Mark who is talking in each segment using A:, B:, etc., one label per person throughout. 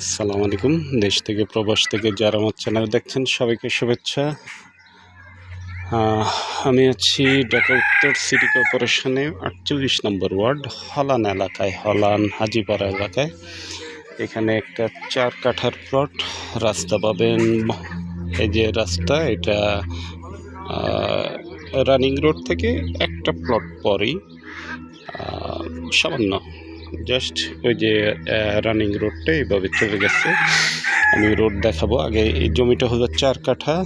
A: আসসালামু আলাইকুম। দেশ থেকে, প্রবাস থেকে যারা আমার চ্যানেল দেখছেন, সবাইকে শুভেচ্ছা। আমি আছি ঢাকা উত্তর সিটি কর্পোরেশনে, আটচল্লিশ নম্বর ওয়ার্ড, হলান এলাকায়, হলান হাজিপাড়া এলাকায়। এখানে একটা চার কাঠার প্লট, রাস্তা পাবেন এই যে রাস্তা, এটা রানিং রোড থেকে একটা প্লট পরেই সামান্য জাস্ট ওই যে রানিং রোডটা এইভাবে চলে গেছে। আমি রোড দেখাবো। আগে এই জমিটা হলো চার কাঠা।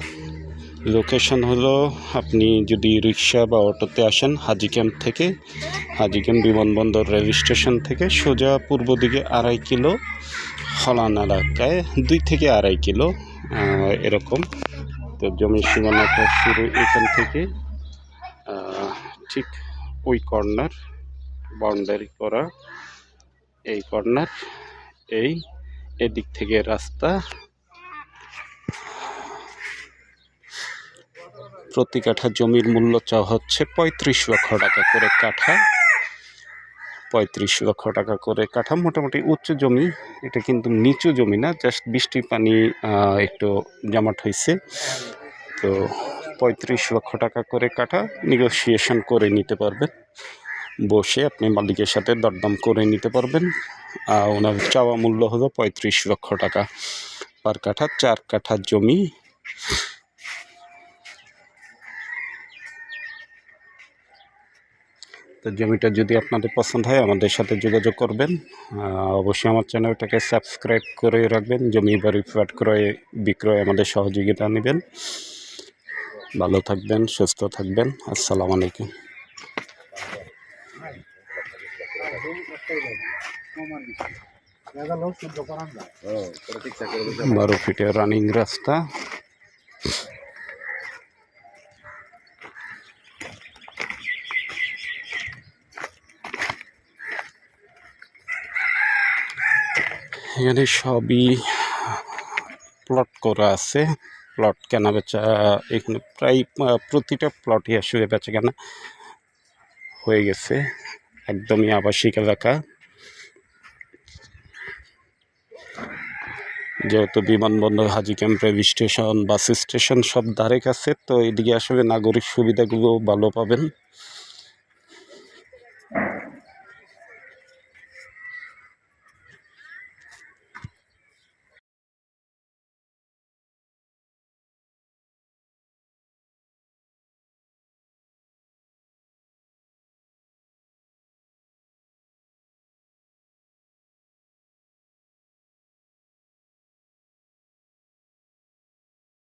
A: লোকেশন হলো, আপনি যদি রিক্সা বা অটোতে আসেন হাজি ক্যাম্প থেকে হাজি ক্যাম্প বিমানবন্দর রেল স্টেশন থেকে, সোজা পূর্ব দিকে আড়াই কিলো হলান এলাকায় দুই থেকে আড়াই কিলো এরকম। তো জমির সীমানাটা শুরু এখান থেকে ঠিক ওই কর্নার বাউন্ডারি করা। এই কর্নার, এই এদিক থেকে রাস্তা। প্রতি কাঠা জমির মূল্য চাওয়া হচ্ছে পঁয়ত্রিশ লক্ষ টাকা করে কাঠা। পঁয়ত্রিশ লক্ষ টাকা করে কাঠা, মোটামুটি উচ্চ জমি। এটা কিন্তু নিচু জমি না, জাস্ট বৃষ্টি পানি একটু জামাট হয়েছে তো পঁয়ত্রিশ লক্ষ টাকা করে কাঠা নেগোসিয়েশন করে নিতে পারবেন। বসে আপনি মালিকের সাথে দরদাম করে নিতে পারবেন। আর ওনার চাওয়া মূল্য হলো পঁয়ত্রিশ লক্ষ টাকা। পার কাঠা, চার কাঠা জমি। তো জমিটা যদি আপনাদের পছন্দ হয়, আমাদের সাথে যোগাযোগ করবেন। অবশ্যই আমার চ্যানেলটাকে সাবস্ক্রাইব করে রাখবেন। জমি বাড়ি ফ্ল্যাট ক্রয়, বিক্রয় আমাদের সহযোগিতা নেবেন। ভালো থাকবেন, সুস্থ থাকবেন। আসসালামু আলাইকুম। বারো ফিটের রানিং রাস্তা। এখানে সবই প্লট করা আছে। প্লট কেনা বেচা, এখানে প্রায় প্রতিটা প্লটই আসলে বেচা কেনা হয়ে গেছে। একদমই আবাসিক এলাকা। যেহেতু বিমানবন্দর, Haji camp, rail station, bus station সব ধারে কাছে, তো এদিকে আসলে নাগরিক সুবিধাগুলো ভালো পাবেন।